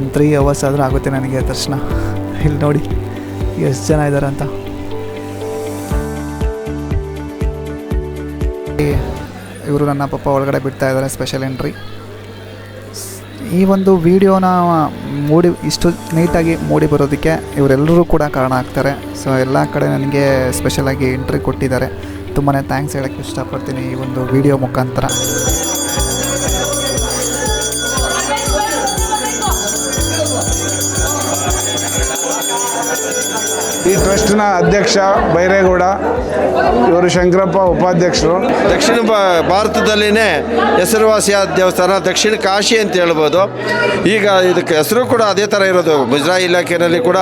ಒಂದು three hours ಆದರೂ ಆಗುತ್ತೆ ನನಗೆ ದರ್ಶನ. ಇಲ್ಲಿ ನೋಡಿ ಎಷ್ಟು ಜನ ಇದ್ದಾರೆ ಅಂತ. ಇವರು ನನ್ನ ಪಪ್ಪ ಒಳಗಡೆ ಬಿಡ್ತಾ ಇದ್ದಾರೆ ಸ್ಪೆಷಲ್ ಎಂಟ್ರಿ ಈ ಒಂದು ವಿಡಿಯೋನ ಮೂಡಿ, ಇಷ್ಟು ನೀಟಾಗಿ ಮೂಡಿ ಬರೋದಕ್ಕೆ ಇವರೆಲ್ಲರೂ ಕೂಡ ಕಾರಣ ಆಗ್ತಾರೆ. ಸೊ ಎಲ್ಲ ಕಡೆ ನನಗೆ ಸ್ಪೆಷಲಾಗಿ ಎಂಟ್ರಿ ಕೊಟ್ಟಿದ್ದಾರೆ. ತುಂಬಾ ಥ್ಯಾಂಕ್ಸ್ ಹೇಳೋಕ್ಕೆ ಇಷ್ಟಪಡ್ತೀನಿ ಈ ಒಂದು ವಿಡಿಯೋ ಮುಖಾಂತರ. ಈ ಟ್ರಸ್ಟ್ನ ಅಧ್ಯಕ್ಷ ಬೈರೇಗೌಡ ಇವರು ಶಂಕರಪ್ಪ ಉಪಾಧ್ಯಕ್ಷರು. ದಕ್ಷಿಣ ಭಾರತದಲ್ಲಿನೇ ಹೆಸರುವಾಸಿಯಾದ ದೇವಸ್ಥಾನ ದಕ್ಷಿಣ ಕಾಶಿ ಅಂತ ಹೇಳ್ಬೋದು. ಈಗ ಇದಕ್ಕೆ ಹೆಸರು ಕೂಡ ಅದೇ ಥರ ಇರೋದು. ಮುಜರಾಯಿ ಇಲಾಖೆಯಲ್ಲಿ ಕೂಡ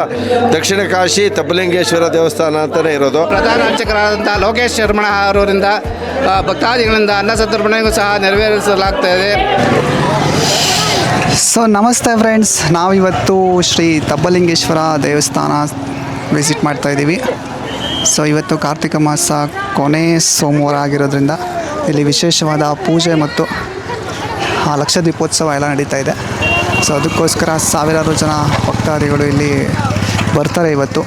ದಕ್ಷಿಣ ಕಾಶಿ ತಬ್ಬಲಿಂಗೇಶ್ವರ ದೇವಸ್ಥಾನ ಅಂತಲೇ ಇರೋದು. ಪ್ರಧಾನ ಅರ್ಚಕರಾದಂಥ ಲೋಕೇಶ್ ಶರ್ಮಣ ಅವರಿಂದ ಭಕ್ತಾದಿಗಳಿಂದ ಅನ್ನ ಸಂತರ್ಪಣೆಗೂ ಸಹ ನೆರವೇರಿಸಲಾಗ್ತಾ ಇದೆ. ಸೊ ನಮಸ್ತೆ ಫ್ರೆಂಡ್ಸ್ ನಾವಿವತ್ತು ಶ್ರೀ ತಬ್ಬಲಿಂಗೇಶ್ವರ ದೇವಸ್ಥಾನ ವಿಸಿಟ್ ಮಾಡ್ತಾ ಇದ್ದೀವಿ. ಸೊ ಇವತ್ತು ಕಾರ್ತಿಕ ಮಾಸ ಕೊನೆ ಸೋಮವಾರ ಆಗಿರೋದ್ರಿಂದ ಇಲ್ಲಿ ವಿಶೇಷವಾದ ಪೂಜೆ ಮತ್ತು, ಆ ಲಕ್ಷ ದೀಪೋತ್ಸವ ಎಲ್ಲ ನಡೀತಾ ಇದೆ. ಸೊ ಅದಕ್ಕೋಸ್ಕರ ಸಾವಿರಾರು ಜನ ಭಕ್ತಾದಿಗಳು ಇಲ್ಲಿ ಬರ್ತಾರೆ ಇವತ್ತು.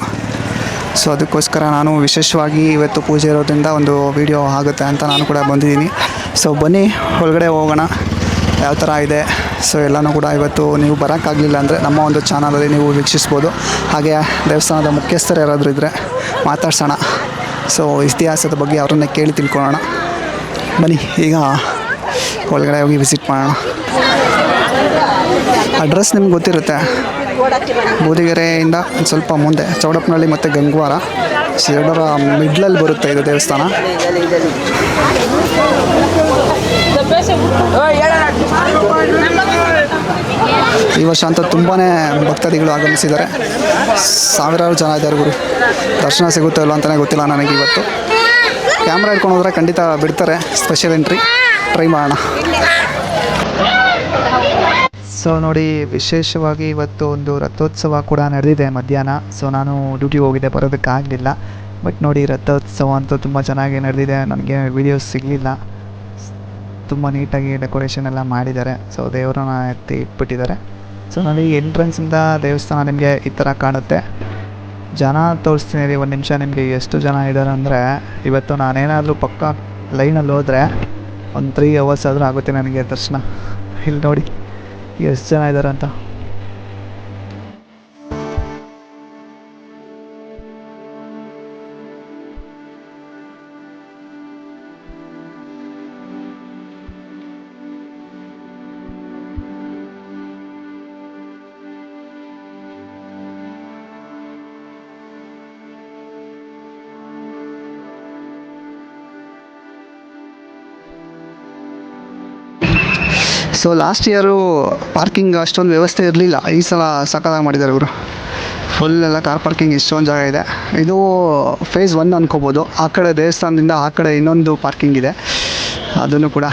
ಸೊ ಅದಕ್ಕೋಸ್ಕರ ನಾನು ವಿಶೇಷವಾಗಿ ಇವತ್ತು ಪೂಜೆ ಇರೋದ್ರಿಂದ ಒಂದು ವಿಡಿಯೋ ಆಗುತ್ತೆ ಅಂತ ನಾನು ಕೂಡ ಬಂದಿದ್ದೀನಿ. ಸೊ ಬನ್ನಿ, ಒಳಗಡೆ ಹೋಗೋಣ. ಯಾವ ಥರ ಇದೆ? ಸೊ ಎಲ್ಲನೂ ಕೂಡ ಇವತ್ತು ನೀವು ಬರೋಕ್ಕಾಗಲಿಲ್ಲ ಅಂದರೆ ನಮ್ಮ ಒಂದು ಚಾನಲಲ್ಲಿ ನೀವು ವೀಕ್ಷಿಸ್ಬೋದು. ಹಾಗೆ ದೇವಸ್ಥಾನದ ಮುಖ್ಯಸ್ಥರು ಯಾರಾದರೂ ಇದ್ದರೆ ಮಾತಾಡ್ಸೋಣ. ಸೊ ಇತಿಹಾಸದ ಬಗ್ಗೆ ಅವರನ್ನೇ ಕೇಳಿ ತಿಳ್ಕೊಳ್ಳೋಣ. ಬನ್ನಿ, ಈಗ ಒಳಗಡೆ ಹೋಗಿ ವಿಸಿಟ್ ಮಾಡೋಣ. ಅಡ್ರೆಸ್ ನಿಮ್ಗೆ ಗೊತ್ತಿರುತ್ತೆ. ಬೂದಿಗೆರೆಯಿಂದ ಒಂದು ಸ್ವಲ್ಪ ಮುಂದೆ, ಚೌಡಪ್ಪನಹಳ್ಳಿ ಮತ್ತು ಗಂಗ್ವಾರ. ಎರಡರ ಮಿಡ್ಲಲ್ಲಿ ಬರುತ್ತೆ ಇದು ದೇವಸ್ಥಾನ. ಈ ವರ್ಷ ಅಂತ ತುಂಬಾ ಭಕ್ತಾದಿಗಳು ಆಗಮಿಸಿದ್ದಾರೆ. ಸಾವಿರಾರು ಜನ ಇದ್ದಾರೆ ಗುರು. ದರ್ಶನ ಸಿಗುತ್ತೋ ಇಲ್ಲೋ ಅಂತಲೇ ಗೊತ್ತಿಲ್ಲ ನನಗೆ ಇವತ್ತು. ಕ್ಯಾಮ್ರಾ ಹಿಡ್ಕೊಂಡು ಹೋದ್ರೆ ಖಂಡಿತ ಬಿಡ್ತಾರೆ. ಸ್ಪೆಷಲ್ ಎಂಟ್ರಿ ಟ್ರೈ ಮಾಡೋಣ. ಸೊ ನೋಡಿ, ವಿಶೇಷವಾಗಿ ಇವತ್ತು ಒಂದು ರಥೋತ್ಸವ ಕೂಡ ನಡೆದಿದೆ ಮಧ್ಯಾಹ್ನ. ಸೊ ನಾನು ಡ್ಯೂಟಿಗೆ ಹೋಗಿದ್ದೆ ಬರೋದಕ್ಕಾಗಲಿಲ್ಲ ಬಟ್ ನೋಡಿ, ರಥೋತ್ಸವ ಅಂತೂ ತುಂಬ ಚೆನ್ನಾಗಿ ನಡೆದಿದೆ. ನನಗೆ ವೀಡಿಯೋಸ್ ಸಿಗಲಿಲ್ಲ. ತುಂಬ ನೀಟಾಗಿ ಡೆಕೋರೇಷನ್ ಎಲ್ಲ ಮಾಡಿದ್ದಾರೆ. ಸೊ ದೇವರನ್ನ ಎತ್ತಿ ಇಟ್ಬಿಟ್ಟಿದ್ದಾರೆ. ಸೊ ನೋಡಿ ಎಂಟ್ರೆನ್ಸಿಂದ ದೇವಸ್ಥಾನ ನಿಮಗೆ ಈ ಥರ ಕಾಣುತ್ತೆ. ಜನ ತೋರಿಸ್ತೀನಿ ರೀ, ಒಂದು ನಿಮಿಷ ನಿಮಗೆ ಎಷ್ಟು ಜನ ಇದ್ದಾರೆ ಅಂದರೆ, ಇವತ್ತು ನಾನೇನಾದರೂ ಪಕ್ಕ ಲೈನಲ್ಲಿ ಹೋದರೆ ಒಂದು ತ್ರೀ ಅವರ್ಸ್ ಆದರೂ ಆಗುತ್ತೆ ನನಗೆ ದರ್ಶನ. ಇಲ್ಲಿ ನೋಡಿ, ಎಷ್ಟು ಜನ ಇದ್ದಾರೆ ಅಂತ. ಸೊ ಲಾಸ್ಟ್ ಇಯರು ಪಾರ್ಕಿಂಗ್ ಅಷ್ಟೊಂದು ವ್ಯವಸ್ಥೆ ಇರಲಿಲ್ಲ. ಈ ಸಲ ಸಕ್ಕತ್ತಾಗಿ ಮಾಡಿದ್ದಾರೆ ಇವರು. ಫುಲ್ ಎಲ್ಲ ಕಾರ್ ಪಾರ್ಕಿಂಗ್ ಇಷ್ಟೊಂದು ಜಾಗ ಇದೆ. ಇದು ಫೇಸ್ ಒನ್ ಅನ್ಕೋಬೋದು. ಆ ಕಡೆ ದೇವಸ್ಥಾನದಿಂದ ಆ ಕಡೆ ಇನ್ನೊಂದು ಪಾರ್ಕಿಂಗ್ ಇದೆ. ಅದನ್ನು ಕೂಡ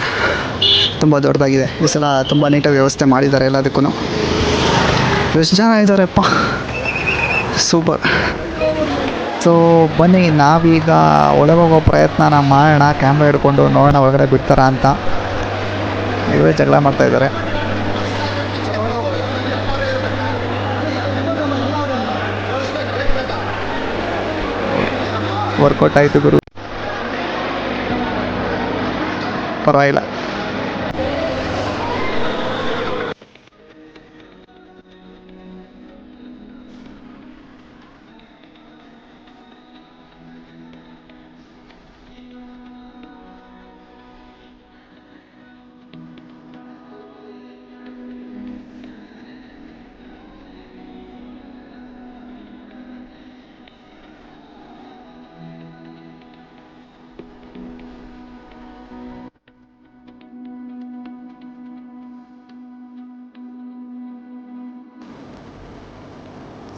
ತುಂಬ ದೊಡ್ಡದಾಗಿದೆ. ಈ ಸಲ ತುಂಬ ನೀಟಾಗಿ ವ್ಯವಸ್ಥೆ ಮಾಡಿದ್ದಾರೆ ಎಲ್ಲದಕ್ಕೂ ಎಷ್ಟು ಜನ ಇದ್ದಾರೆಪ್ಪ ಸೂಪರ್ ಸೊ ಬನ್ನಿ, ನಾವೀಗ ಒಳಗೋಗೋ ಪ್ರಯತ್ನನ ಮಾಡೋಣ. ಕ್ಯಾಮ್ರಾ ಹಿಡ್ಕೊಂಡು ನೋಡೋಣ, ಒಳಗಡೆ ಬಿಡ್ತಾರಾ ಅಂತ. ಇವರೇ ಜಗಳ ಮಾಡ್ತಾ ಇದ್ದಾರೆ. ವರ್ಕೌಟ್ ಆಯಿತು ಗುರು. ಪರವಾಗಿಲ್ಲ.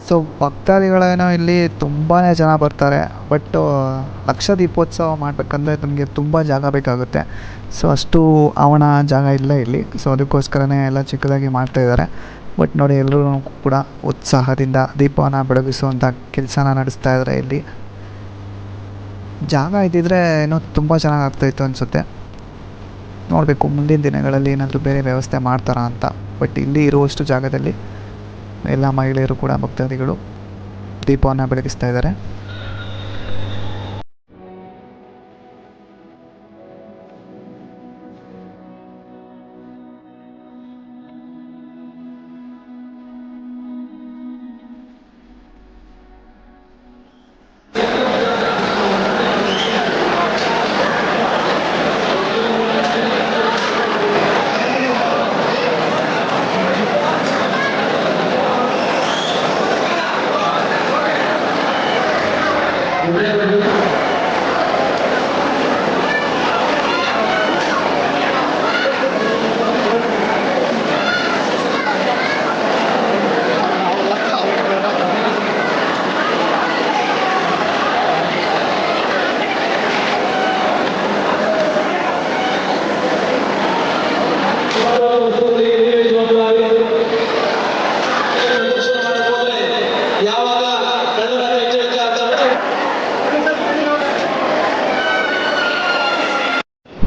ಸೊ ಭಕ್ತಾದಿಗಳೇನೋ ಇಲ್ಲಿ ತುಂಬಾ ಜನ ಬರ್ತಾರೆ. ಬಟ್ ಲಕ್ಷ ದೀಪೋತ್ಸವ ಮಾಡಬೇಕಂದ್ರೆ ನಮಗೆ ತುಂಬ ಜಾಗ ಬೇಕಾಗುತ್ತೆ. ಸೊ ಅಷ್ಟು ಅವನ ಜಾಗ ಇಲ್ಲ ಇಲ್ಲಿ. ಸೊ ಅದಕ್ಕೋಸ್ಕರನೇ ಎಲ್ಲ ಚಿಕ್ಕದಾಗಿ ಮಾಡ್ತಾಯಿದ್ದಾರೆ ಬಟ್ ನೋಡಿ ಎಲ್ಲರೂ ಕೂಡ ಉತ್ಸಾಹದಿಂದ ದೀಪವನ್ನು ಬೆಳಗಿಸುವಂಥ ಕೆಲಸನ ನಡೆಸ್ತಾ ಇದ್ದಾರೆ ಇಲ್ಲಿ. ಜಾಗ ಇದ್ದಿದ್ರೆ ಏನೋ ತುಂಬ ಚೆನ್ನಾಗಿ ಆಗ್ತಾಯಿತ್ತು ಅನಿಸುತ್ತೆ. ನೋಡಬೇಕು, ಮುಂದಿನ ದಿನಗಳಲ್ಲಿ ಏನಾದರೂ ಬೇರೆ ವ್ಯವಸ್ಥೆ ಮಾಡ್ತಾರಾ ಅಂತ. ಬಟ್ ಇಲ್ಲಿ ಇರುವಷ್ಟು ಜಾಗದಲ್ಲಿ ಎಲ್ಲ ಮಹಿಳೆಯರು ಕೂಡ ಭಕ್ತಾದಿಗಳು ದೀಪವನ್ನು ಬೆಳಗಿಸ್ತಾ ಇದ್ದಾರೆ.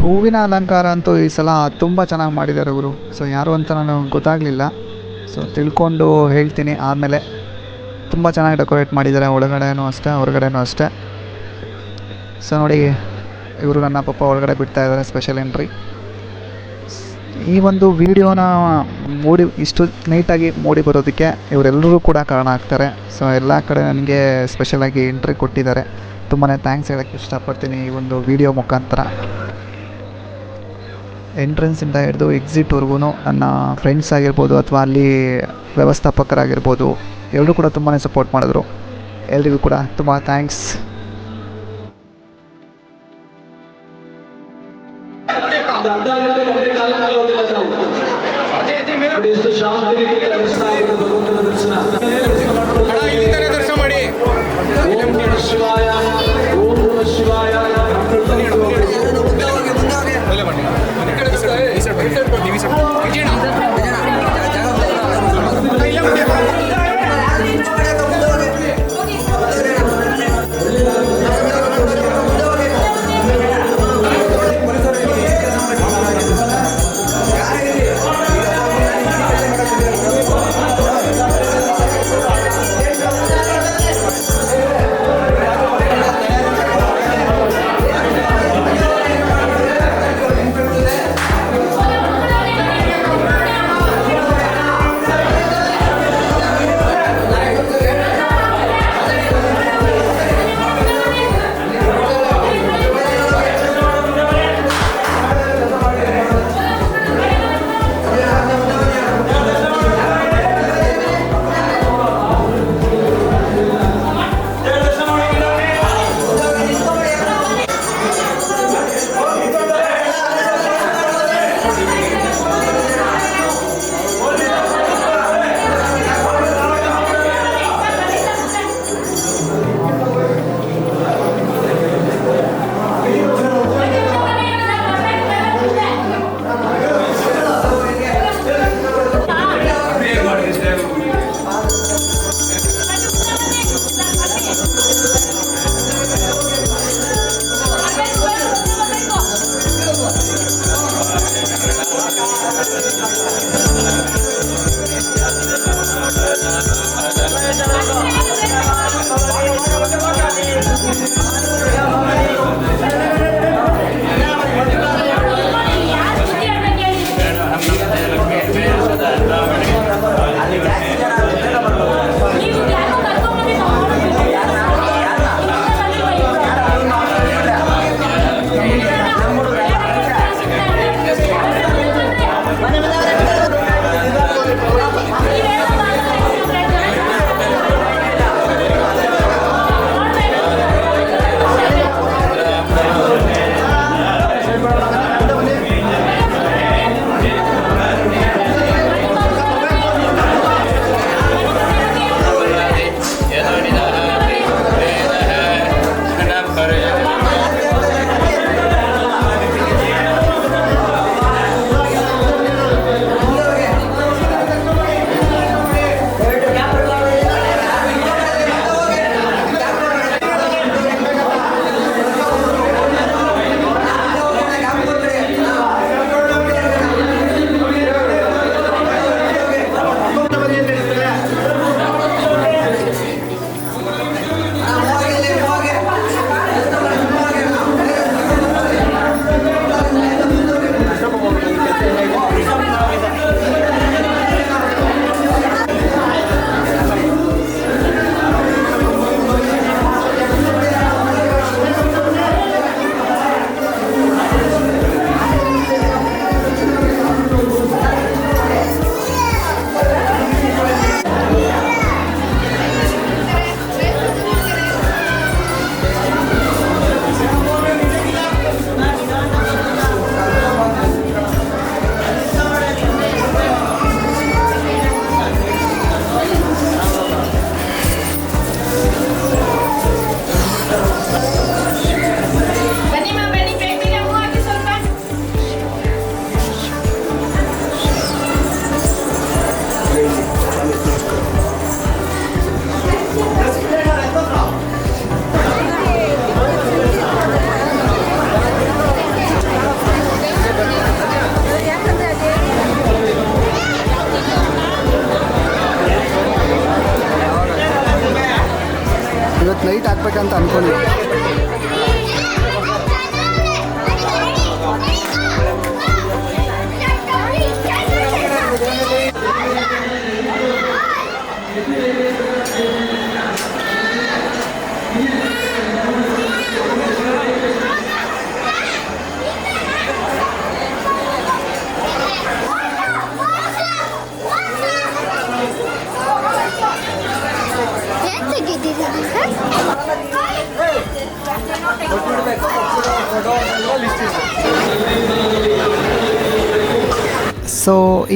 ಹೂವಿನ ಅಲಂಕಾರ ಅಂತೂ ಈ ಸಲ ತುಂಬ ಚೆನ್ನಾಗಿ ಮಾಡಿದ್ದಾರೆ ಗುರು. ಸೊ ಯಾರು ಅಂತ ನಾನು ಗೊತ್ತಾಗಲಿಲ್ಲ. ಸೊ ತಿಳ್ಕೊಂಡು ಹೇಳ್ತೀನಿ. ಆಮೇಲೆ ತುಂಬ ಚೆನ್ನಾಗಿ ಡೆಕೋರೇಟ್ ಮಾಡಿದ್ದಾರೆ. ಒಳಗಡೆನೂ ಅಷ್ಟೇ, ಹೊರಗಡೆನೂ ಅಷ್ಟೇ. ಸೊ ನೋಡಿ, ಇವರು ನನ್ನ ಪಪ್ಪ ಒಳಗಡೆ ಬಿಡ್ತಾ ಇದ್ದಾರೆ ಸ್ಪೆಷಲ್ ಎಂಟ್ರಿ ಈ ಒಂದು ವಿಡಿಯೋನ ಮೂಡಿ, ಇಷ್ಟು ನೀಟಾಗಿ ಮೂಡಿ ಬರೋದಕ್ಕೆ ಇವರೆಲ್ಲರೂ ಕೂಡ ಕಾರಣ ಆಗ್ತಾರೆ. ಸೊ ಎಲ್ಲ ಕಡೆ ನನಗೆ ಸ್ಪೆಷಲಾಗಿ ಎಂಟ್ರಿ ಕೊಟ್ಟಿದ್ದಾರೆ. ತುಂಬಾ ಥ್ಯಾಂಕ್ಸ್ ಹೇಳೋಕ್ಕೆ ಇಷ್ಟಪಡ್ತೀನಿ ಈ ಒಂದು ವಿಡಿಯೋ ಮುಖಾಂತರ. ಎಂಟ್ರೆನ್ಸಿಂದ ಹಿಡಿದು ಎಕ್ಸಿಟ್ವರ್ಗೂ ನನ್ನ ಫ್ರೆಂಡ್ಸ್ ಆಗಿರ್ಬೋದು ಅಥವಾ ಅಲ್ಲಿ ವ್ಯವಸ್ಥಾಪಕರಾಗಿರ್ಬೋದು ಎಲ್ಲರೂ ಕೂಡ ತುಂಬಾ ಸಪೋರ್ಟ್ ಮಾಡಿದ್ರು. ಎಲ್ಲರಿಗೂ ಕೂಡ ತುಂಬ ಥ್ಯಾಂಕ್ಸ್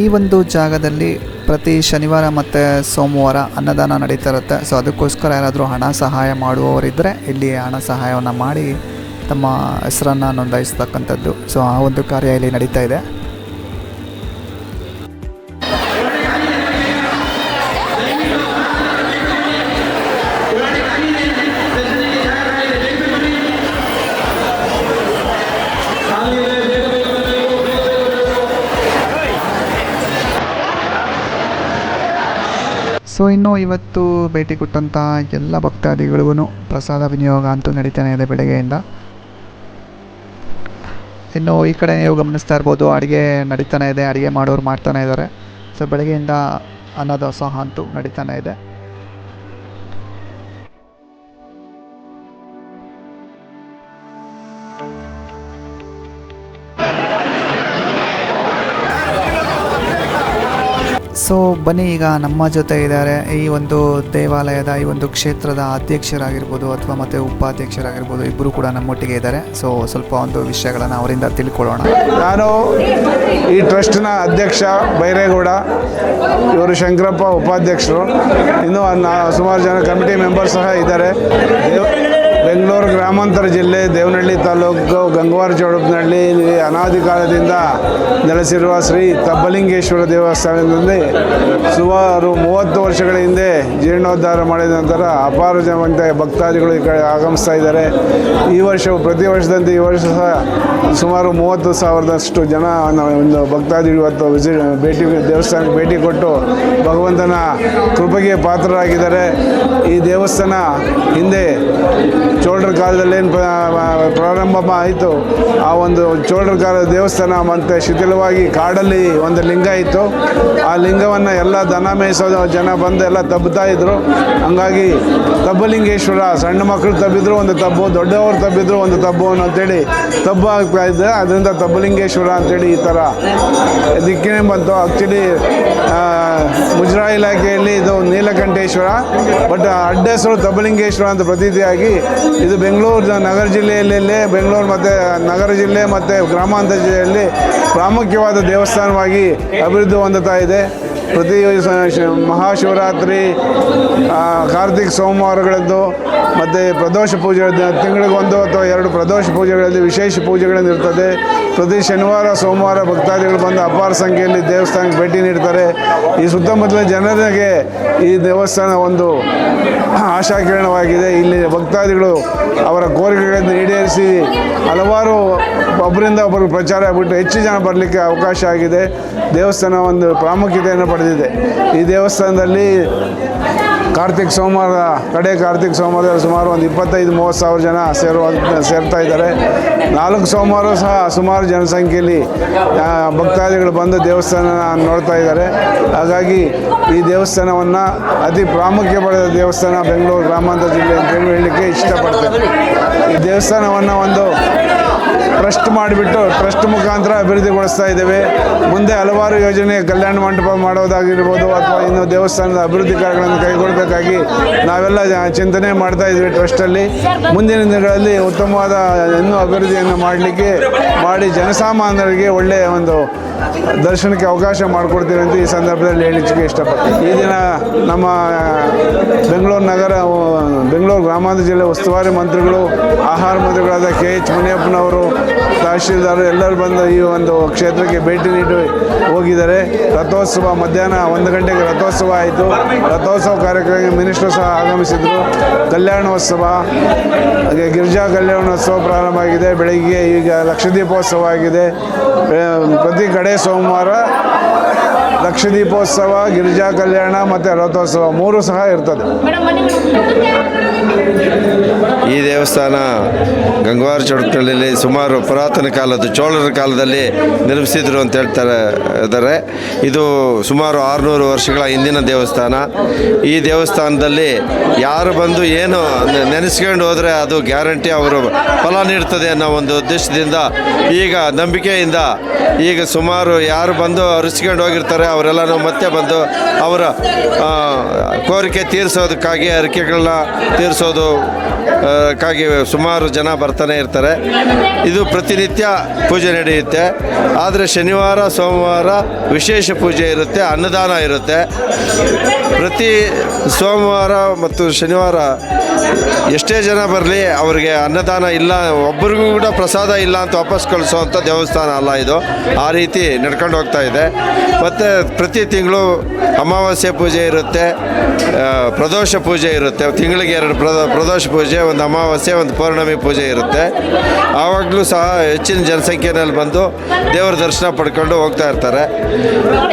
ಈ ಒಂದು ಜಾಗದಲ್ಲಿ ಪ್ರತಿ ಶನಿವಾರ ಮತ್ತು ಸೋಮವಾರ ಅನ್ನದಾನ ನಡೀತಾ ಇರುತ್ತೆ ಸೊ ಅದಕ್ಕೋಸ್ಕರ ಯಾರಾದರೂ ಹಣ ಸಹಾಯ ಮಾಡುವವರಿದ್ದರೆ ಇಲ್ಲಿ ಹಣ ಸಹಾಯವನ್ನು ಮಾಡಿ ತಮ್ಮ ಹೆಸರನ್ನು ನೋಂದಾಯಿಸ್ತಕ್ಕಂಥದ್ದು. ಸೊ ಆ ಒಂದು ಕಾರ್ಯ ಇಲ್ಲಿ ನಡೀತಾ ಇದೆ. ಸೊ ಇನ್ನು ಇವತ್ತು ಭೇಟಿ ಕೊಟ್ಟಂಥ ಎಲ್ಲ ಭಕ್ತಾದಿಗಳಿಗೂ ಪ್ರಸಾದ ವಿನಿಯೋಗ ಅಂತೂ ನಡೀತಾನೆ ಇದೆ ಬೆಳಗ್ಗೆಯಿಂದ. ಇನ್ನು ಈ ಕಡೆ ನೀವು ಗಮನಿಸ್ತಾ ಇರ್ಬೋದು, ಅಡುಗೆ ನಡೀತಾನೆ ಇದೆ, ಅಡುಗೆ ಮಾಡೋರು ಮಾಡ್ತಾನೆ ಇದ್ದಾರೆ. ಸೊ ಬೆಳಗ್ಗೆಯಿಂದ ಅನ್ನದಾಸೋಹ ಅಂತೂ ನಡೀತಾನೆ ಇದೆ. ಸೊ ಬನ್ನಿ, ಈಗ ನಮ್ಮ ಜೊತೆ ಇದ್ದಾರೆ ಈ ಒಂದು ದೇವಾಲಯದ, ಈ ಒಂದು ಕ್ಷೇತ್ರದ ಅಧ್ಯಕ್ಷರಾಗಿರ್ಬೋದು ಅಥವಾ ಮತ್ತೆ ಉಪಾಧ್ಯಕ್ಷರಾಗಿರ್ಬೋದು ಇಬ್ಬರು ಕೂಡ ನಮ್ಮೊಟ್ಟಿಗೆ ಇದ್ದಾರೆ. ಸೊ ಸ್ವಲ್ಪ ಒಂದು ವಿಷಯಗಳನ್ನು ಅವರಿಂದ ತಿಳ್ಕೊಳ್ಳೋಣ. ನಾನು ಈ ಟ್ರಸ್ಟ್ನ ಅಧ್ಯಕ್ಷ ಬೈರೇಗೌಡ, ಇವರು ಶಂಕರಪ್ಪ ಉಪಾಧ್ಯಕ್ಷರು. ಇನ್ನೂ ಸುಮಾರು ಜನ ಕಮಿಟಿ ಮೆಂಬರ್ಸ್ ಸಹ ಇದ್ದಾರೆ. ಬೆಂಗಳೂರು ಗ್ರಾಮಾಂತರ ಜಿಲ್ಲೆ ದೇವನಹಳ್ಳಿ ತಾಲೂಕು ಗಂಗವಾರ ಜೋಡಪ್ಪನಹಳ್ಳಿ ಅನಾದಿ ಕಾಲದಿಂದ ನೆಲೆಸಿರುವ ಶ್ರೀ ತಬ್ಬಲಿಂಗೇಶ್ವರ ದೇವಸ್ಥಾನದಲ್ಲಿ ಸುಮಾರು ಮೂವತ್ತು ವರ್ಷಗಳ ಹಿಂದೆ ಜೀರ್ಣೋದ್ಧಾರ ಮಾಡಿದ ನಂತರ ಅಪಾರ ಜನವಂತ ಭಕ್ತಾದಿಗಳು ಈ ಕಡೆ ಆಗಮಿಸ್ತಾ ಇದ್ದಾರೆ. ಈ ವರ್ಷ ಪ್ರತಿ ವರ್ಷದಂತೆ ಈ ವರ್ಷ ಸಹ ಸುಮಾರು ಮೂವತ್ತು ಸಾವಿರದಷ್ಟು ಜನ ಒಂದು ಭಕ್ತಾದಿಗಳು ಇವತ್ತು ವಿಸಿಟ್ ಭೇಟಿ ದೇವಸ್ಥಾನಕ್ಕೆ ಭೇಟಿ ಕೊಟ್ಟು ಭಗವಂತನ ಕೃಪೆಗೆ ಪಾತ್ರರಾಗಿದ್ದಾರೆ. ಈ ದೇವಸ್ಥಾನ ಹಿಂದೆ ಚೋಳರ ಕಾಲದಲ್ಲಿ ಏನು ಪ್ರಾರಂಭ ಆಯಿತು, ಆ ಒಂದು ಚೋಳರ ಕಾಲದ ದೇವಸ್ಥಾನ ಮತ್ತು ಶಿಥಿಲವಾಗಿ ಕಾಡಲ್ಲಿ ಒಂದು ಲಿಂಗ ಇತ್ತು. ಆ ಲಿಂಗವನ್ನು ಎಲ್ಲ ದನ ಮೇಯಿಸೋದು ಜನ ಬಂದು ಎಲ್ಲ ತಬ್ಬುತ್ತಾ ಇದ್ರು. ಹಂಗಾಗಿ ತಬ್ಬಲಿಂಗೇಶ್ವರ ಸಣ್ಣ ಮಕ್ಕಳು ತಬ್ಬಿದ್ರು, ಒಂದು ತಬ್ಬು, ದೊಡ್ಡವರು ತಬ್ಬಿದ್ರು, ಒಂದು ತಬ್ಬು ಅಂತೇಳಿ ತಬ್ಬು ಆಗ್ತಾ ಇದ್ದೆ. ಅದರಿಂದ ತಬ್ಬಲಿಂಗೇಶ್ವರ ಅಂತೇಳಿ ಈ ಥರ ದಿಕ್ಕಿನೇ ಬಂತು. ಆ್ಯಕ್ಚುಲಿ ಮುಜರಾಯಿ ಇಲಾಖೆಯಲ್ಲಿ ಇದು ನೀಲಕಂಠೇಶ್ವರ ಬಟ್ ಅಡ್ಡ ಹೆಸರು ತಬ್ಬಲಿಂಗೇಶ್ವರ ಅಂತ ಪ್ರತೀತಿಯಾಗಿ ಇದು ಬೆಂಗಳೂರು ನಗರ ಜಿಲ್ಲೆಯಲ್ಲೇ ಬೆಂಗಳೂರು ಮತ್ತು ನಗರ ಜಿಲ್ಲೆ ಮತ್ತು ಗ್ರಾಮಾಂತರ ಜಿಲ್ಲೆಯಲ್ಲಿ ಪ್ರಾಮುಖ್ಯವಾದ ದೇವಸ್ಥಾನವಾಗಿ ಅಭಿವೃದ್ಧಿ ಹೊಂದುತ್ತಾ ಇದೆ. ಪ್ರತಿ ಮಹಾಶಿವರಾತ್ರಿ ಕಾರ್ತಿಕ್ ಸೋಮವಾರಗಳದ್ದು, ಮತ್ತು ಪ್ರದೋಷ ಪೂಜೆ ತಿಂಗಳಿಗೊಂದು ಅಥವಾ ಎರಡು ಪ್ರದೋಷ ಪೂಜೆಗಳಲ್ಲಿ ವಿಶೇಷ ಪೂಜೆಗಳನ್ನು ಇರ್ತದೆ. ಪ್ರತಿ ಶನಿವಾರ, ಸೋಮವಾರ ಭಕ್ತಾದಿಗಳು ಬಂದು ಅಪಾರ ಸಂಖ್ಯೆಯಲ್ಲಿ ದೇವಸ್ಥಾನಕ್ಕೆ ಭೇಟಿ ನೀಡ್ತಾರೆ. ಈ ಸುತ್ತಮುತ್ತಲ ಜನರಿಗೆ ಈ ದೇವಸ್ಥಾನ ಒಂದು ಆಶಾಕಿರಣವಾಗಿದೆ. ಇಲ್ಲಿ ಭಕ್ತಾದಿಗಳು ಅವರ ಕೋರಿಕೆಗಳನ್ನು ಈಡೇರಿಸಿ ಹಲವಾರು ಒಬ್ಬರಿಂದ ಒಬ್ಬರು ಪ್ರಚಾರ ಆಗ್ಬಿಟ್ಟು ಹೆಚ್ಚು ಜನ ಬರಲಿಕ್ಕೆ ಅವಕಾಶ ಆಗಿದೆ. ದೇವಸ್ಥಾನ ಒಂದು ಪ್ರಾಮುಖ್ಯತೆಯನ್ನು ಪಡೆದಿದೆ ಈ ದೇವಸ್ಥಾನದಲ್ಲಿ ಕಾರ್ತಿಕ್ ಸೋಮವಾರ, ಕಡೆ ಕಾರ್ತಿಕ್ ಸೋಮವಾರ ಸುಮಾರು ಒಂದು ಇಪ್ಪತ್ತೈದು, ಮೂವತ್ತು ಸಾವಿರ ಜನ ಸೇರುವ, ಸೇರ್ತಾ ಇದ್ದಾರೆ. ನಾಲ್ಕು ಸೋಮವಾರ ಸಹ ಸುಮಾರು ಜನಸಂಖ್ಯೆಯಲ್ಲಿ ಭಕ್ತಾದಿಗಳು ಬಂದು ದೇವಸ್ಥಾನ ನೋಡ್ತಾ ಇದ್ದಾರೆ. ಹಾಗಾಗಿ ಈ ದೇವಸ್ಥಾನವನ್ನು ಅತಿ ಪ್ರಾಮುಖ್ಯ ಪಡೆದ ದೇವಸ್ಥಾನ ಬೆಂಗಳೂರು ಗ್ರಾಮಾಂತರ ಜಿಲ್ಲೆ ಅಂತೇಳಿ ಹೇಳಲಿಕ್ಕೆ ಇಷ್ಟಪಡ್ತೇನೆ. ಈ ದೇವಸ್ಥಾನವನ್ನು ಒಂದು ಟ್ರಸ್ಟ್ ಮಾಡಿಬಿಟ್ಟು ಟ್ರಸ್ಟ್ ಮುಖಾಂತರ ಅಭಿವೃದ್ಧಿಗೊಳಿಸ್ತಾ ಇದ್ದೇವೆ. ಮುಂದೆ ಹಲವಾರು ಯೋಜನೆ ಕಲ್ಯಾಣ ಮಂಟಪ ಮಾಡೋದಾಗಿರ್ಬೋದು ಅಥವಾ ಇನ್ನು ದೇವಸ್ಥಾನದ ಅಭಿವೃದ್ಧಿ ಕಾರ್ಯಗಳನ್ನು ಕೈಗೊಳ್ಳಬೇಕಾಗಿ ನಾವೆಲ್ಲ ಚಿಂತನೆ ಮಾಡ್ತಾ ಇದ್ದೀವಿ ಟ್ರಸ್ಟಲ್ಲಿ. ಮುಂದಿನ ದಿನಗಳಲ್ಲಿ ಉತ್ತಮವಾದ ಇನ್ನೂ ಅಭಿವೃದ್ಧಿಯನ್ನು ಮಾಡಲಿಕ್ಕೆ ಮಾಡಿ ಜನಸಾಮಾನ್ಯರಿಗೆ ಒಳ್ಳೆಯ ಒಂದು ದರ್ಶನಕ್ಕೆ ಅವಕಾಶ ಮಾಡಿಕೊಡ್ತೀವಿ ಅಂತ ಈ ಸಂದರ್ಭದಲ್ಲಿ ಹೇಳಲಿಕ್ಕೆ ಇಷ್ಟಪಡ್ತೀನಿ. ಈ ದಿನ ನಮ್ಮ ಬೆಂಗಳೂರು ನಗರ, ಬೆಂಗಳೂರು ಗ್ರಾಮಾಂತರ ಜಿಲ್ಲೆ ಉಸ್ತುವಾರಿ ಮಂತ್ರಿಗಳು, ಆಹಾರ ಮಂತ್ರಿಗಳಾದ ಕೆ ಎಚ್ ಮುನಿಯಪ್ಪನವರು ತಹಶೀಲ್ದಾರ್ ಎಲ್ಲರೂ ಬಂದು ಈ ಒಂದು ಕ್ಷೇತ್ರಕ್ಕೆ ಭೇಟಿ ನೀಡಿ ಹೋಗಿದ್ದಾರೆ. ರಥೋತ್ಸವ ಮಧ್ಯಾಹ್ನ ಒಂದು ಗಂಟೆಗೆ ರಥೋತ್ಸವ ಆಯಿತು. ರಥೋತ್ಸವ ಕಾರ್ಯಕ್ರಮಕ್ಕೆ ಮಿನಿಸ್ಟರ್ ಸಹ ಆಗಮಿಸಿದರು. ಕಲ್ಯಾಣೋತ್ಸವ, ಹಾಗೆ ಗಿರಿಜಾ ಕಲ್ಯಾಣೋತ್ಸವ ಪ್ರಾರಂಭ ಆಗಿದೆ. ಬೆಳಗ್ಗೆ ಈಗ ಲಕ್ಷದೀಪೋತ್ಸವ ಆಗಿದೆ. ಪ್ರತಿ ಕಡೆ ಸೋಮವಾರ ಲಕ್ಷ ದೀಪೋತ್ಸವ ಗಿರಿಜಾ ಕಲ್ಯಾಣ ಮತ್ತು ರಥೋತ್ಸವ ಮೂರು ಸಹ ಇರ್ತದೆ. ಈ ದೇವಸ್ಥಾನ ಗಂಗವಾರ ಚೌಡಕಲ್ಲಿ ಸುಮಾರು ಪುರಾತನ ಕಾಲದ ಚೋಳರ ಕಾಲದಲ್ಲಿ ನಿರ್ಮಿಸಿದ್ರು ಅಂತ ಹೇಳ್ತಾರೆ ಇದ್ದಾರೆ. ಇದು ಸುಮಾರು ಆರುನೂರು ವರ್ಷಗಳ ಹಿಂದಿನ ದೇವಸ್ಥಾನ. ಈ ದೇವಸ್ಥಾನದಲ್ಲಿ ಯಾರು ಬಂದು ಏನು ನೆನೆಸ್ಕೊಂಡು ಹೋದರೆ ಅದು ಗ್ಯಾರಂಟಿ ಅವರು ಫಲ ನೀಡ್ತದೆ ಅನ್ನೋ ಒಂದು ಉದ್ದೇಶದಿಂದ ಈಗ ನಂಬಿಕೆಯಿಂದ ಈಗ ಸುಮಾರು ಯಾರು ಬಂದು ಅರಿಸ್ಕೊಂಡು ಹೋಗಿರ್ತಾರೆ ಅವರೆಲ್ಲನೂ ಮತ್ತೆ ಬಂದು ಅವರ ಕೋರಿಕೆ ತೀರಿಸೋದಕ್ಕಾಗಿ ಅರಿಕೆಗಳನ್ನ ತೀರಿಸೋದು ಕ್ಕಾಗಿ ಸುಮಾರು ಜನ ಬರ್ತಾನೆ ಇರ್ತಾರೆ. ಇದು ಪ್ರತಿನಿತ್ಯ ಪೂಜೆ ನಡೆಯುತ್ತೆ. ಆದರೆ ಶನಿವಾರ, ಸೋಮವಾರ ವಿಶೇಷ ಪೂಜೆ ಇರುತ್ತೆ, ಅನ್ನದಾನ ಇರುತ್ತೆ. ಪ್ರತಿ ಸೋಮವಾರ ಮತ್ತು ಶನಿವಾರ ಎಷ್ಟೇ ಜನ ಬರಲಿ, ಅವರಿಗೆ ಅನ್ನದಾನ ಇಲ್ಲ ಒಬ್ಬರಿಗೂ ಕೂಡ ಪ್ರಸಾದ ಇಲ್ಲ ಅಂತ ವಾಪಸ್ ಕಳಿಸೋವಂಥ ದೇವಸ್ಥಾನ ಅಲ್ಲ ಇದು. ಆ ರೀತಿ ನಡ್ಕೊಂಡು ಹೋಗ್ತಾ ಇದೆ. ಮತ್ತು ಪ್ರತಿ ತಿಂಗಳು ಅಮಾವಾಸ್ಯೆ ಪೂಜೆ ಇರುತ್ತೆ ಪ್ರದೋಷ ಪೂಜೆ ಇರುತ್ತೆ. ತಿಂಗಳಿಗೆ ಎರಡು ಪ್ರದ ಪ್ರದೋಷ ಪೂಜೆ, ಒಂದು ಅಮಾವಾಸ್ಯೆ, ಒಂದು ಪೌರ್ಣಮಿ ಪೂಜೆ ಇರುತ್ತೆ. ಆವಾಗಲೂ ಸಹ ಹೆಚ್ಚಿನ ಜನಸಂಖ್ಯೆಯಲ್ಲಿ ಬಂದು ದೇವರ ದರ್ಶನ ಪಡ್ಕೊಂಡು ಹೋಗ್ತಾ ಇರ್ತಾರೆ.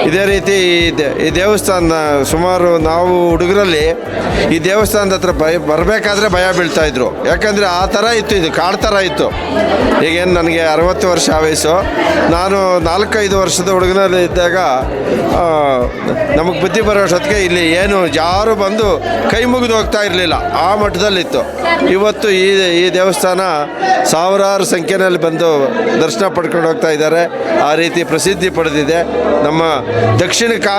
ಇದೇ ರೀತಿ ಈ ದೇವಸ್ಥಾನ ಸುಮಾರು ನಾವು ಹುಡುಗರಲ್ಲಿ ಈ ದೇವಸ್ಥಾನದ ಹತ್ರ ಭಯ, ಬರಬೇಕಾದ್ರೆ ಭಯ ಬೀಳ್ತಾ ಇದ್ರು. ಯಾಕಂದ್ರೆ ಆ ಥರ ಇತ್ತು ಇದು, ಕಾಡು ಥರ ಇತ್ತು. ಈಗೇನು ನನಗೆ ಅರವತ್ತು ವರ್ಷ ವಯಸ್ಸು ನಾನು ನಾಲ್ಕೈದು ವರ್ಷದ ಹುಡುಗನಲ್ಲಿ ಇದ್ದಾಗ ನಮಗೆ ಬುದ್ಧಿ ಬರೋಷ್ಟೊತ್ತಿಗೆ ಇಲ್ಲಿ ಏನು, ಯಾರು ಬಂದು ಕೈ ಮುಗಿದು ಹೋಗ್ತಾ ಇರಲಿಲ್ಲ. ಆ ಮಟ್ಟದಲ್ಲಿತ್ತು. ಇವತ್ತು ಈ ಈ ದೇವಸ್ಥಾನ ಸಾವಿರಾರು ಸಂಖ್ಯೆಯಲ್ಲಿ ಬಂದು ದರ್ಶನ ಪಡ್ಕೊಂಡು ಹೋಗ್ತಾ ಇದ್ದಾರೆ. ಆ ರೀತಿ ಪ್ರಸಿದ್ಧಿ ಪಡೆದಿದೆ. ನಮ್ಮ ದಕ್ಷಿಣ ಕಾ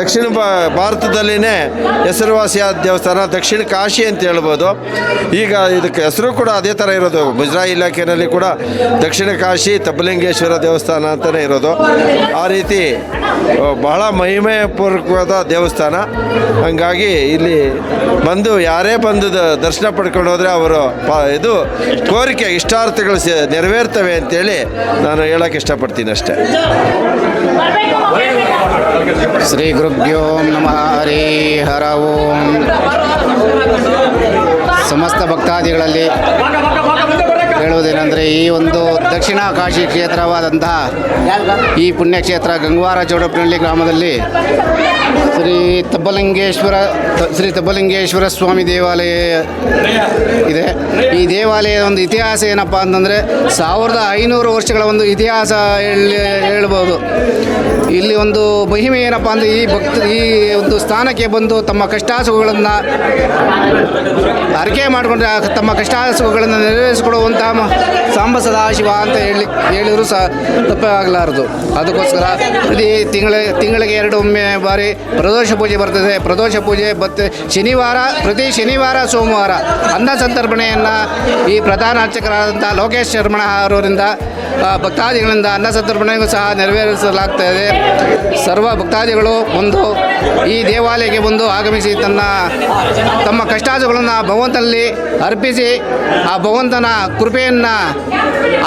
ದಕ್ಷಿಣ ಭಾರತದಲ್ಲಿನೇ ಹೆಸರುವಾಸಿಯಾದ ದೇವಸ್ಥಾನ ದಕ್ಷಿಣ ಕಾಶಿ ಅಂತ ಹೇಳ್ಬೋದು. ಈಗ ಇದಕ್ಕೆ ಹೆಸರು ಕೂಡ ಅದೇ ಥರ ಇರೋದು. ಮುಜರಾಯಿ ಇಲಾಖೆಯಲ್ಲಿ ಕೂಡ ದಕ್ಷಿಣ ಕಾಶಿ ತಬ್ಬಲಿಂಗೇಶ್ವರ ದೇವಸ್ಥಾನ ಅಂತಲೇ ಇರೋದು. ಆ ರೀತಿ ಬಹಳ ಮಹಿಮೆ ಪೂರ್ವಕವಾದ ದೇವಸ್ಥಾನ. ಹಂಗಾಗಿ ಇಲ್ಲಿ ಬಂದು ಯಾರೇ ಬಂದು ದರ್ಶನ ಪಡ್ಕೊಂಡು ಹೋದರೆ ಅವರು ಇದು ಕೋರಿಕೆ, ಇಷ್ಟಾರ್ಥಗಳು ನೆರವೇರ್ತವೆ ಅಂತೇಳಿ ನಾನು ಹೇಳೋಕ್ಕೆ ಇಷ್ಟಪಡ್ತೀನಿ ಅಷ್ಟೇ. ಶ್ರೀ ಗುರುಭ್ಯೋ ನಮಃ, ಹರಿ ಹರ ಓಂ. ಸಮಸ್ತ ಭಕ್ತಾದಿಗಳಲ್ಲಿ ಹೇಳುವುದೇನೆಂದರೆ ಈ ಒಂದು ದಕ್ಷಿಣ ಕಾಶಿ ಕ್ಷೇತ್ರವಾದಂತಹ ಈ ಪುಣ್ಯಕ್ಷೇತ್ರ ಗಂಗವಾರ ಚೌಡಪ್ಪನಹಳ್ಳಿ ಗ್ರಾಮದಲ್ಲಿ ಶ್ರೀ ತಬ್ಬಲಿಂಗೇಶ್ವರ ಶ್ರೀ ತಬ್ಬಲಿಂಗೇಶ್ವರ ಸ್ವಾಮಿ ದೇವಾಲಯ ಇದೆ. ಈ ದೇವಾಲಯದ ಒಂದು ಇತಿಹಾಸ ಏನಪ್ಪ ಅಂತಂದರೆ ಸಾವಿರದ ಐನೂರು ವರ್ಷಗಳ ಒಂದು ಇತಿಹಾಸ ಹೇಳಿ ಹೇಳ್ಬೋದು ಇಲ್ಲಿ ಒಂದು ಮಹಿಮೆ ಏನಪ್ಪ ಅಂದರೆ ಈ ಭಕ್ತ ಈ ಒಂದು ಸ್ಥಾನಕ್ಕೆ ಬಂದು ತಮ್ಮ ಕಷ್ಟಾಸುಗಳನ್ನು ಅರಿಕೆ ಮಾಡಿಕೊಂಡ್ರೆ ತಮ್ಮ ಕಷ್ಟಾಸುಖಗಳನ್ನು ನೆರವೇರಿಸಿಕೊಡುವಂತಹ ಸಾಂಬ ಸದಾಶಿವ ಅಂತ ಹೇಳಿ ಹೇಳಿದ್ರು ಸಹ ತಪ್ಪಾಗಲಾರದು. ಅದಕ್ಕೋಸ್ಕರ ಪ್ರತಿ ತಿಂಗಳ ತಿಂಗಳಿಗೆ ಎರಡು ಒಮ್ಮೆ ಬಾರಿ ಪ್ರದೋಷ ಪೂಜೆ ಬರ್ತದೆ. ಪ್ರದೋಷ ಪೂಜೆ ಮತ್ತು ಶನಿವಾರ, ಪ್ರತಿ ಶನಿವಾರ, ಸೋಮವಾರ ಅನ್ನ ಸಂತರ್ಪಣೆಯನ್ನು ಈ ಪ್ರಧಾನ ಅರ್ಚಕರಾದಂಥ ಲೋಕೇಶ್ ಶರ್ಮಣ ಅವರಿಂದ ಭಕ್ತಾದಿಗಳಿಂದ ಅನ್ನ ಸಂತರ್ಪಣೆಗೂ ಸಹ ನೆರವೇರಿಸಲಾಗ್ತಾ ಸರ್ವ ಭಕ್ತಾದಿಗಳು ಒಂದು ಈ ದೇವಾಲಯಕ್ಕೆ ಬಂದು ಆಗಮಿಸಿ ತನ್ನ ತಮ್ಮ ಕಷ್ಟಾದಗಳನ್ನು ಭಗವಂತನಲ್ಲಿ ಅರ್ಪಿಸಿ ಆ ಭಗವಂತನ ಕೃಪೆಯನ್ನು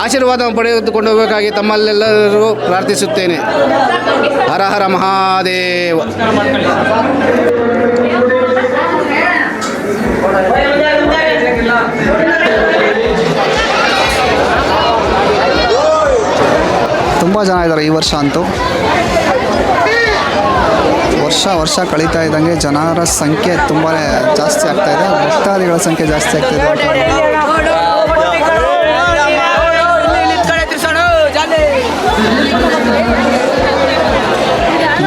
ಆಶೀರ್ವಾದ ಪಡೆದುಕೊಂಡು ಹೋಗಬೇಕಾಗಿ ತಮ್ಮಲ್ಲೆಲ್ಲರೂ ಪ್ರಾರ್ಥಿಸುತ್ತೇನೆ. ಹರ ಹರ ಮಹಾದೇವ. ತುಂಬ ಜನ ಇದ್ದಾರೆ ಈ ವರ್ಷ ಅಂತೂ. ವರ್ಷ ವರ್ಷ ಕಳೀತಾ ಇದ್ದಂಗೆ ಜನರ ಸಂಖ್ಯೆ ತುಂಬಾ ಜಾಸ್ತಿ ಆಗ್ತಾ ಇದೆ. ಭಕ್ತಾದಿಗಳ ಸಂಖ್ಯೆ ಜಾಸ್ತಿ ಆಗ್ತಾ ಇದೆ.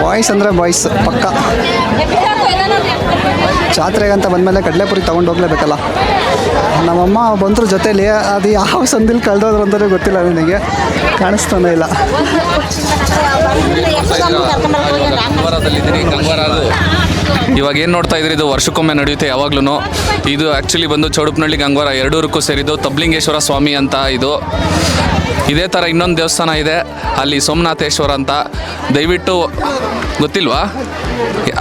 ಬಾಯ್ಸ್ ಅಂದರೆ ಬಾಯ್ಸ್ ಪಕ್ಕ. ಜಾತ್ರೆಗಂತ ಬಂದಮೇಲೆ ಕಡಲೆಪುರಿ ತೊಗೊಂಡು ಹೋಗ್ಲೇಬೇಕಲ್ಲ. ನಮ್ಮಮ್ಮ ಬಂದ್ರ ಜೊತೇಲಿ, ಅದು ಯಾವ ಸಂದಿಲ್ ಕಳೆದೋದ್ರು ಅಂತಲೇ ಗೊತ್ತಿಲ್ಲ ನನಗೆ. ಕಾಣಿಸ್ತಾನೆ ಇಲ್ಲ. ಇವಾಗ ಏನು ನೋಡ್ತಾ ಇದ್ರಿ ಇದು ವರ್ಷಕ್ಕೊಮ್ಮೆ ನಡೆಯುತ್ತೆ ಯಾವಾಗ್ಲೂ ಇದು ಆ್ಯಕ್ಚುಲಿ ಬಂದು ಚೌಡುಪ್ನಳ್ಳಿ ಗಂಗವಾರ ಎರಡೂರಕ್ಕೂ ಸೇರಿದ್ದು ತಬ್ಲಿಂಗೇಶ್ವರ ಸ್ವಾಮಿ ಅಂತ ಇದು. ಇದೇ ಥರ ಇನ್ನೊಂದು ದೇವಸ್ಥಾನ ಇದೆ, ಅಲ್ಲಿ ಸೋಮನಾಥೇಶ್ವರ ಅಂತ. ದಯವಿಟ್ಟು ಗೊತ್ತಿಲ್ವಾ?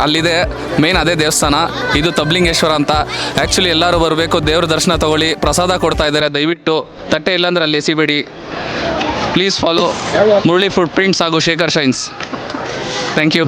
ಅಲ್ಲಿದೆ ಮೇನ್ ಅದೇ ದೇವಸ್ಥಾನ, ಇದು ತಬ್ಲಿಂಗೇಶ್ವರ ಅಂತ. ಆ್ಯಕ್ಚುಲಿ ಎಲ್ಲರೂ ಬರಬೇಕು, ದೇವ್ರ ದರ್ಶನ ತಗೊಳ್ಳಿ, ಪ್ರಸಾದ ಕೊಡ್ತಾ ಇದ್ದಾರೆ, ದಯವಿಟ್ಟು. ತಟ್ಟೆ ಇಲ್ಲಾಂದ್ರೆ ಅಲ್ಲಿ ಎಸಿಬೇಡಿ. Please follow Murali food prints ಹಾಗೂ ಶೇಖರ್ ಶೈನ್ಸ್ ಥ್ಯಾಂಕ್ ಯು